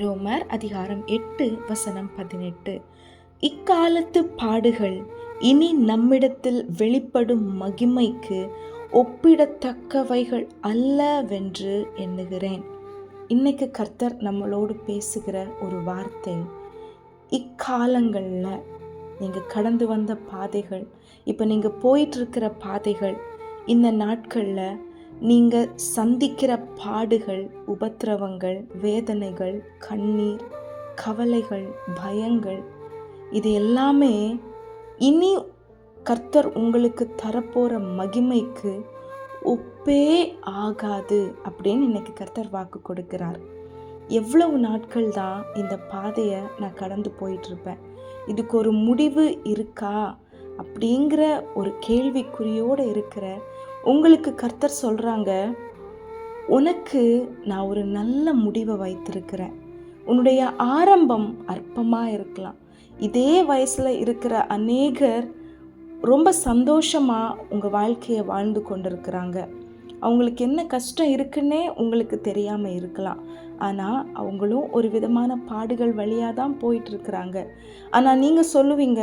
ரோமர் அதிகாரம் எட்டு வசனம் பதினெட்டு. இக்காலத்து பாடுகள் இனி நம்மிடத்தில் வெளிப்படும் மகிமைக்கு ஒப்பிடத்தக்கவைகள் அல்லவென்று எண்ணுகிறேன். இன்னைக்கு கர்த்தர் நம்மளோடு பேசுகிற ஒரு வார்த்தை இக்காலங்களில் நீங்கள் கடந்து வந்த பாதைகள் இப்போ நீங்கள் போயிட்டுருக்கிற பாதைகள் இந்த நாட்களில் நீங்கள் சந்திக்கிற பாடுகள் உபத்திரவங்கள் வேதனைகள் கண்ணீர் கவலைகள் பயங்கள் இது எல்லாமே இனி கர்த்தர் உங்களுக்கு தரப்போகிற மகிமைக்கு ஒப்பே ஆகாது அப்படின்னு இன்னைக்கு கர்த்தர் வாக்கு கொடுக்கிறார். எவ்வளவு நாட்கள் தான் இந்த பாதையை நான் கடந்து போயிட்டுருப்பேன். இதுக்கு ஒரு முடிவு இருக்கா? அப்படிங்கிற ஒரு கேள்விக்குறியோடு இருக்கிற உங்களுக்கு கர்த்தர் சொல்கிறாங்க உனக்கு நான் ஒரு நல்ல முடிவை வைத்திருக்கிறேன். உன்னுடைய ஆரம்பம் அற்பமாக இருக்கலாம். இதே வயசில் இருக்கிற அநேகர் ரொம்ப சந்தோஷமாக உங்கள் வாழ்க்கையை வாழ்ந்து கொண்டிருக்கிறாங்க. அவங்களுக்கு என்ன கஷ்டம் இருக்குன்னே உங்களுக்கு தெரியாமல் இருக்கலாம். ஆனால் அவங்களும் ஒரு விதமான பாடுகள் வழியாக தான் போயிட்டுருக்குறாங்க ஆனால் நீங்கள் சொல்லுவீங்க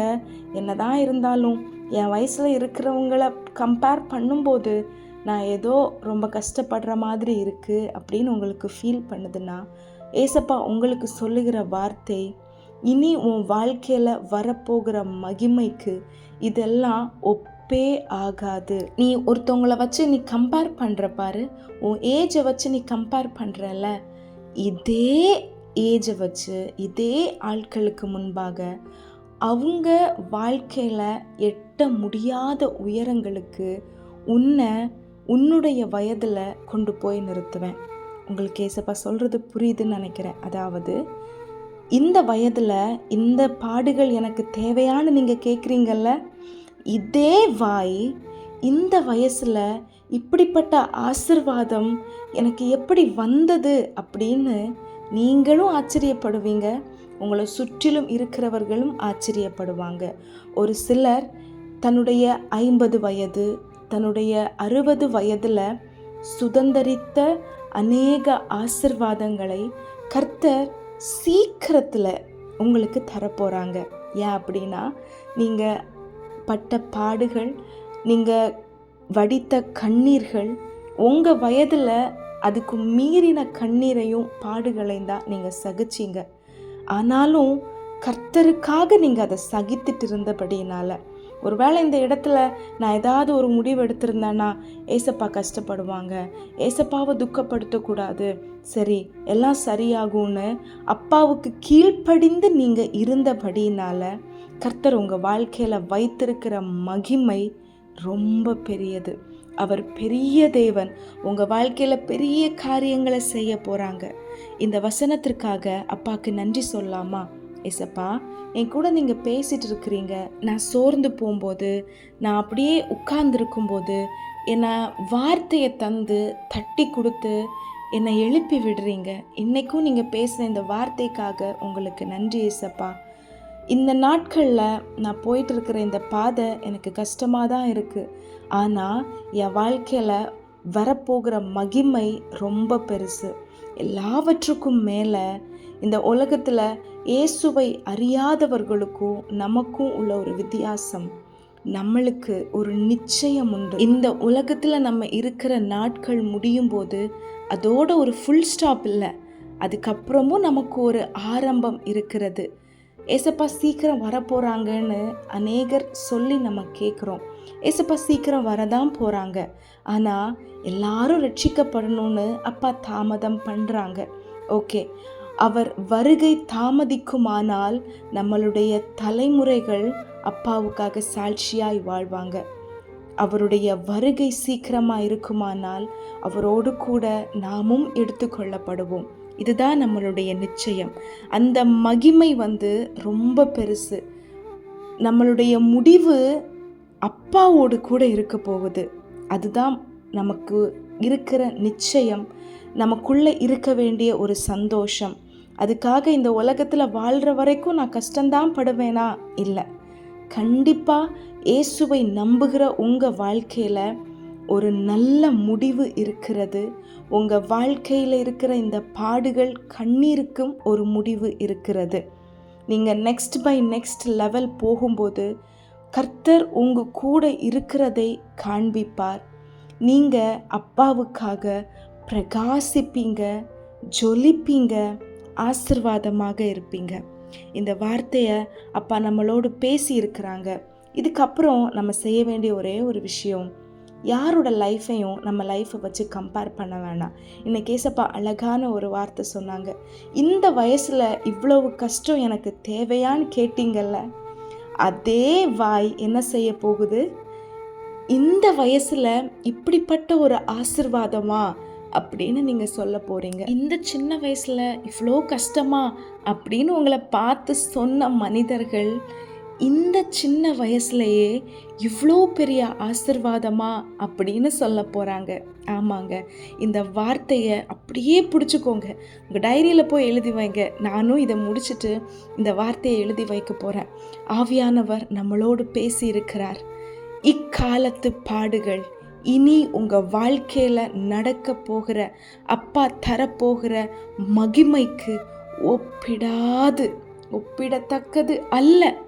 என்ன தான் இருந்தாலும் என் வயசில் இருக்கிறவங்கள கம்பேர் பண்ணும்போது நான் ஏதோ ரொம்ப கஷ்டப்படுற மாதிரி இருக்குது அப்படின்னு உங்களுக்கு ஃபீல் பண்ணுதுன்னா ஏசப்பா உங்களுக்கு சொல்லுகிற வார்த்தை இனி உன் வாழ்க்கையில் வரப்போகிற மகிமைக்கு இதெல்லாம் ஒப்பே ஆகாது. நீ ஒருத்தவங்கள வச்சு நீ கம்பேர் பண்ணுற பாரு உன் ஏஜை வச்சு நீ கம்பேர் பண்ணுறல இதே ஏஜை வச்சு இதே ஆட்களுக்கு முன்பாக அவங்க வாழ்க்கையில் எட்ட முடியாத உயரங்களுக்கு உன்னை உன்னுடைய வயதில் கொண்டு போய் நிறுத்துவேன். உங்களுக்கு ஏசப்பா சொல்கிறது புரியுதுன்னு நினைக்கிறேன். அதாவது இந்த வயதில் இந்த பாடுகள் எனக்கு தேவையான்னு நீங்கள் கேட்குறீங்கல்ல இதே வாய் இந்த வயசில் இப்படிப்பட்ட ஆசிர்வாதம் எனக்கு எப்படி வந்தது அப்படின்னு நீங்களும் ஆச்சரியப்படுவீங்க. உங்களை சுற்றிலும் இருக்கிறவர்களும் ஆச்சரியப்படுவாங்க. ஒரு சிலர் தன்னுடைய ஐம்பது வயது தன்னுடைய அறுபது வயதில் சுதந்தரித்த அநேக ஆசிர்வாதங்களை கர்த்தர் சீக்கிரத்தில் உங்களுக்கு தரப்போகிறாங்க ஏன் அப்படின்னா நீங்கள் பட்ட பாடுகள் நீங்கள் வடித்த கண்ணீர்கள் உங்கள் வயதில் அதுக்கு மீறின கண்ணீரையும் பாடுகளையும் தான் நீங்கள் சகிச்சிங்க. ஆனாலும் கர்த்தருக்காக நீங்கள் அதை சகித்துட்டு இருந்தபடினால ஒருவேளை இந்த இடத்துல நான் ஏதாவது ஒரு முடிவு எடுத்திருந்தேன்னா ஏசப்பா கஷ்டப்படுவாங்க ஏசப்பாவை துக்கப்படுத்தக்கூடாது சரி எல்லாம் சரியாகும்னு அப்பாவுக்கு கீழ்ப்படிந்து நீங்கள் இருந்தபடினால கர்த்தர் உங்கள் வாழ்க்கையில் வைத்திருக்கிற மகிமை ரொம்ப பெரியது. அவர் பெரிய தேவன். உங்கள் வாழ்க்கையில் பெரிய காரியங்களை செய்ய போகிறாங்க இந்த வசனத்திற்காக அப்பாவுக்கு நன்றி சொல்லலாமா? எசப்பா என் கூட நீங்கள் பேசிகிட்டு இருக்கிறீங்க. நான் சோர்ந்து போகும்போது நான் அப்படியே உட்கார்ந்துருக்கும்போது என்னை வார்த்தையை தந்து தட்டி கொடுத்து என்னை எழுப்பி விடுறீங்க. இன்றைக்கும் நீங்கள் பேசின இந்த வார்த்தைக்காக உங்களுக்கு நன்றி ஏசப்பா. இந்த நாட்களில் நான் போயிட்டுருக்கிற இந்த பாதை எனக்கு கஷ்டமாக தான் இருக்குது ஆனால் என் வாழ்க்கையில் வரப்போகிற மகிமை ரொம்ப பெருசு. எல்லாவற்றுக்கும் மேலே இந்த உலகத்தில் இயேசுவை அறியாதவர்களுக்கும் நமக்கும் உள்ள ஒரு வித்தியாசம். நம்மளுக்கு ஒரு நிச்சயம் உண்டு. இந்த உலகத்தில் நம்ம இருக்கிற நாட்கள் முடியும் போது அதோட ஒரு ஃபுல் ஸ்டாப் இல்லை. அதுக்கப்புறமும் நமக்கு ஒரு ஆரம்பம் இருக்கிறது. ஏசப்பா சீக்கிரம் வரப்போகிறாங்கன்னு அநேகர் சொல்லி நம்ம கேட்குறோம் ஏசப்பா சீக்கிரம் வரதான் போகிறாங்க ஆனால் எல்லாரும் ரட்சிக்கப்படணும்னு அப்பா தாமதம் பண்ணுறாங்க ஓகே. அவர் வருகை தாமதிக்குமானால் நம்மளுடைய தலைமுறைகள் அப்பாவுக்காக சாட்சியாய் வாழ்வாங்க. அவருடைய வருகை சீக்கிரமாக இருக்குமானால் அவரோடு கூட நாமும் எடுத்துக்கொள்ளப்படுவோம். இதுதான் நம்மளுடைய நிச்சயம். அந்த மகிமை வந்து ரொம்ப பெருசு. நம்மளுடைய முடிவு அப்பாவோடு கூட இருக்க போகுது. அதுதான் நமக்கு இருக்கிற நிச்சயம். நமக்குள்ளே இருக்க வேண்டிய ஒரு சந்தோஷம். அதுக்காக இந்த உலகத்தில் வாழ்கிற வரைக்கும் நான் கஷ்டம்தான் படுவேனா? இல்லை. கண்டிப்பாக இயேசுவை நம்புகிற உங்கள் வாழ்க்கையில் ஒரு நல்ல முடிவு இருக்கிறது. உங்கள் வாழ்க்கையில் இருக்கிற இந்த பாடுகள் கண்ணீருக்கும் ஒரு முடிவு இருக்கிறது. நீங்கள் நெக்ஸ்ட் பை நெக்ஸ்ட் லெவல் போகும்போது கர்த்தர் உங்கள் கூட இருக்கிறதை காண்பிப்பார். நீங்கள் அப்பாவுக்காக பிரகாசிப்பீங்க ஜொலிப்பீங்க ஆசிர்வாதமாக இருப்பீங்க. இந்த வார்த்தையை அப்பா நம்மளோடு பேசி இருக்கிறாங்க இதுக்கப்புறம் நம்ம செய்ய வேண்டிய ஒரே ஒரு விஷயம் யாரோட லைஃப்பையும் நம்ம லைஃப்பை வச்சு கம்பேர் பண்ண வேணாம். இன்னைக்கு ஏசப்பா அழகான ஒரு வார்த்தை சொன்னாங்க. இந்த வயசில் இவ்வளவு கஷ்டம் எனக்கு தேவையான்னு கேட்டீங்கல்ல? அதே வாய் என்ன செய்ய போகுது? இந்த வயசில் இப்படிப்பட்ட ஒரு ஆசிர்வாதமா அப்படின்னு நீங்கள் சொல்ல போகிறீங்க இந்த சின்ன வயசில் இவ்வளோ கஷ்டமா அப்படின்னு உங்களை பார்த்து சொன்ன மனிதர்கள் இந்த சின்ன வயசுலையே இவ்வளோ பெரிய ஆசிர்வாதமா அப்படின்னு சொல்ல போகிறாங்க ஆமாங்க. இந்த வார்த்தையை அப்படியே பிடிச்சிக்கோங்க. உங்கள் டைரியில் போய் எழுதி வைங்க. நானும் இதை முடிச்சுட்டு இந்த வார்த்தையை எழுதி வைக்க போகிறேன் ஆவியானவர் நம்மளோடு பேசி இருக்கிறார் இக்காலத்து பாடுகள் இனி உங்கள் வாழ்க்கையில் நடக்க போகிற அப்பா தரப்போகிற மகிமைக்கு ஒப்பிடாது. ஒப்பிடத்தக்கது அல்ல.